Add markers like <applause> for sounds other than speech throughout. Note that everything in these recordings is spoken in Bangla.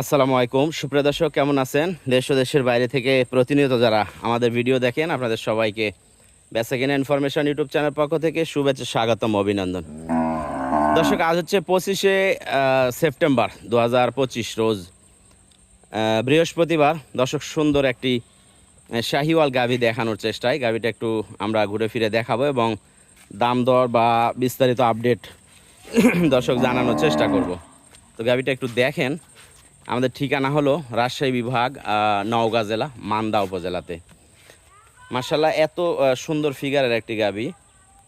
আসসালামু আলাইকুম। সুপ্রিয় দর্শক, কেমন আছেন? দেশ ও দেশের বাইরে থেকে প্রতিনিয়ত যারা আমাদের ভিডিও দেখেন, আপনাদের সবাইকে বেসা কিনা ইনফরমেশন ইউটিউব চ্যানেল পক্ষ থেকে শুভেচ্ছা, স্বাগতম, অভিনন্দন। দর্শক, আজ হচ্ছে পঁচিশে সেপ্টেম্বর দু হাজার পঁচিশ রোজ বৃহস্পতিবার। দর্শক, সুন্দর একটি শাহিওয়াল গাভি দেখানোর চেষ্টায়। গাভিটা একটু আমরা ঘুরে ফিরে দেখাবো এবং দাম দর বা বিস্তারিত আপডেট, দর্শক, জানানোর চেষ্টা করব। তো গাভিটা একটু দেখেন। আমাদের ঠিকানা হলো রাজশাহী বিভাগ নওগাঁ জেলা মান্দা উপজেলাতে। মার্শাল্লাহ এত সুন্দর ফিগারের একটি গাভি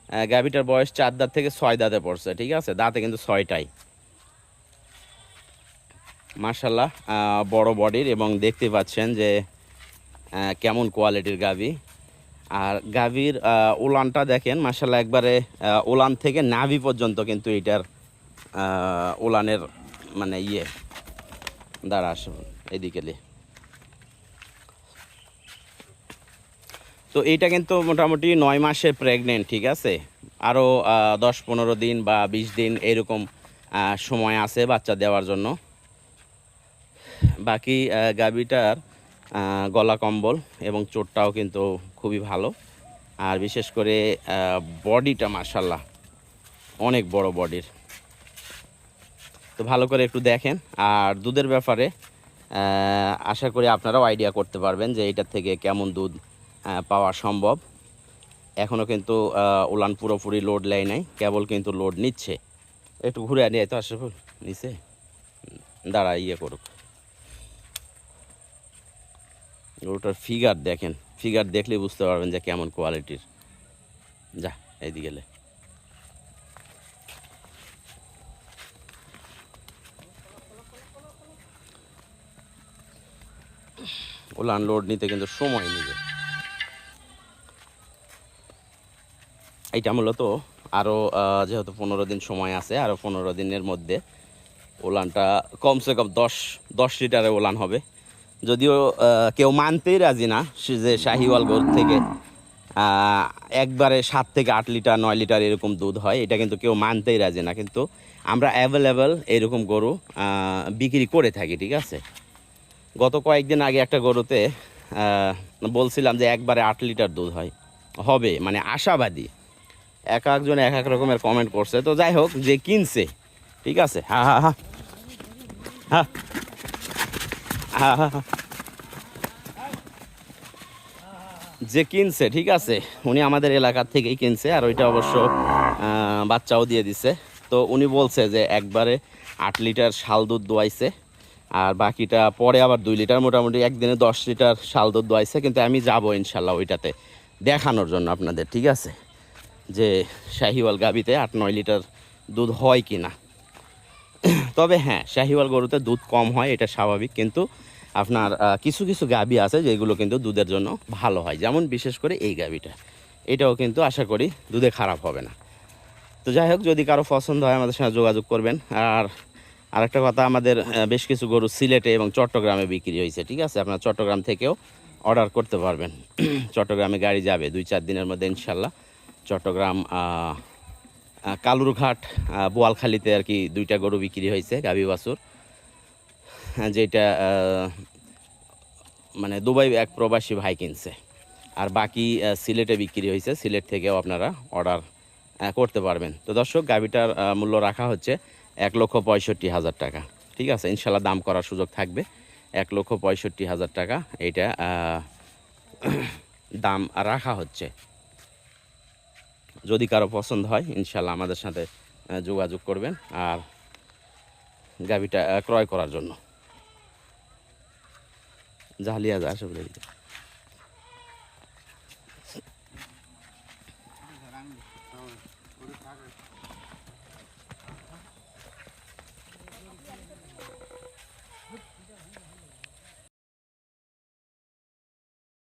আহ, গাভিটার বয়স চার দাঁত থেকে ছয় দাঁতে পড়ছে ঠিক আছে? দাঁতে কিন্তু ছয়টাই। মার্শাল্লাহ বড় বডির এবং দেখতে পাচ্ছেন যে কেমন কোয়ালিটির গাভি আর গাভীর উলানটা দেখেন মার্শাল্লাহ একবারে উলান থেকে নাভি পর্যন্ত কিন্তু এটার উলানের মানে ইয়ে। দাঁড়া আসো। এদিকে তো এইটা কিন্তু মোটামুটি নয় মাসের প্রেগনেন্ট ঠিক আছে? আরও দশ পনেরো দিন বা বিশ দিন এরকম সময় আছে বাচ্চা দেওয়ার জন্য। বাকি আহ, গলা কম্বল এবং চোটটাও কিন্তু খুবই ভালো। আর বিশেষ করে বডিটা মার্শাল্লাহ অনেক বড় বডির। তো ভালো করে একটু দেখেন। আর দুধের ব্যাপারে আশা করি আপনারাও আইডিয়া করতে পারবেন যে এটার থেকে কেমন দুধ পাওয়া সম্ভব। এখনও কিন্তু উলান পুরোপুরি লোড নেয় নাই, কেবল কিন্তু লোড নিচ্ছে। একটু ঘুরে আনিয়ে তো আশরাফুল, নিচে? দাঁড়া ইয়ে করুক। গরুটার ফিগার দেখেন। ফিগার দেখলেই বুঝতে পারবেন যে কেমন কোয়ালিটির যা, এইদিকে গেলে ওলা আনলোড নিতে কিন্তু সময় নেবে। এইটা মূলত আরও যেহেতু পনেরো দিন সময় আছে আরও পনেরো দিনের মধ্যে ওলানটা কমসে কম দশ দশ লিটারের ওলান হবে। যদিও কেউ মানতেই রাজি না যে শাহিওয়াল গরু থেকে একবারে সাত থেকে আট লিটার, নয় লিটার এরকম দুধ হয়, এটা কিন্তু কেউ মানতেই রাজি না। কিন্তু আমরা অ্যাভেলেবেল এরকম গরু বিক্রি করে থাকি, ঠিক আছে? গত কয়েকদিন আগে একটা গরুতে বলছিলাম যে একবারে আট লিটার দুধ হয়। হবে মানে আশাবাদী। এক একজন এক এক রকমের কমেন্ট করছে। তো যাই হোক, যে কিনছে, ঠিক আছে? হা হা হা। হ্যাঁ হ্যাঁ হ্যাঁ। যে কিনছে, ঠিক আছে? উনি আমাদের এলাকার থেকেই কিনছে, আর ওইটা অবশ্য বাচ্চাও দিয়ে দিছে। তো উনি বলছে যে একবারে আট লিটার শাল দুধ দোয়াইছে। আর বাকিটা পরে আবার দুই লিটার, মোটামুটি একদিনে দশ লিটার শাল দুধ দোয়াইছে, কিন্তু আমি যাব ইনশাল্লাহ ওইটাতে দেখানোর জন্য আপনাদের, ঠিক আছে? যে শাহিওয়াল গাবিতে আট নয় লিটার দুধ হয় কি না তবে হ্যাঁ শাহিওয়াল গরুতে দুধ কম হয়, এটা স্বাভাবিক, কিন্তু আপনার কিছু কিছু গাবি আছে যেগুলো কিন্তু দুধের জন্য ভালো হয়, যেমন বিশেষ করে এই গাবিটা এটাও কিন্তু আশা করি দুধে খারাপ হবে না। তো যাই হোক, যদি কারও পছন্দ হয় আমাদের সঙ্গে যোগাযোগ করবেন, আর আরেকটা কথা, আমাদের বেশ কিছু গরু সিলেটে এবং চট্টগ্রামে বিক্রি হয়েছে, ঠিক আছে? আপনার চট্টগ্রাম থেকেও অর্ডার করতে পারবেন। <clears throat> চট্টগ্রামে গাড়ি যাবে দুই চার দিনের মধ্যে, ইনশাল্লাহ। চট্টগ্রাম কালুরঘাট বোয়ালখালীতে আর কি দুইটা গরু বিক্রি হয়েছে, গাভী বাছুর। যেটা মানে দুবাই এক প্রবাসী ভাই কিনছে। আর বাকি সিলেটে বিক্রি হয়েছে, সিলেট থেকেও আপনারা অর্ডার করতে পারবেন। তো দর্শক, গাভিটার মূল্য রাখা হচ্ছে। এক লক্ষ পঁয়ষট্টি হাজার টাকা। ঠিক আছে ইনশাল্লাহ দাম করার সুযোগ থাকবে। এক লক্ষ পঁয়ষট্টি হাজার টাকা আহ, দাম রাখা হচ্ছে। যদি কারও পছন্দ হয় ইনশাল্লাহ আমাদের সাথে যোগাযোগ করবেন আর গাভিটা ক্রয় করার জন্য। জালিয়া যা আসলে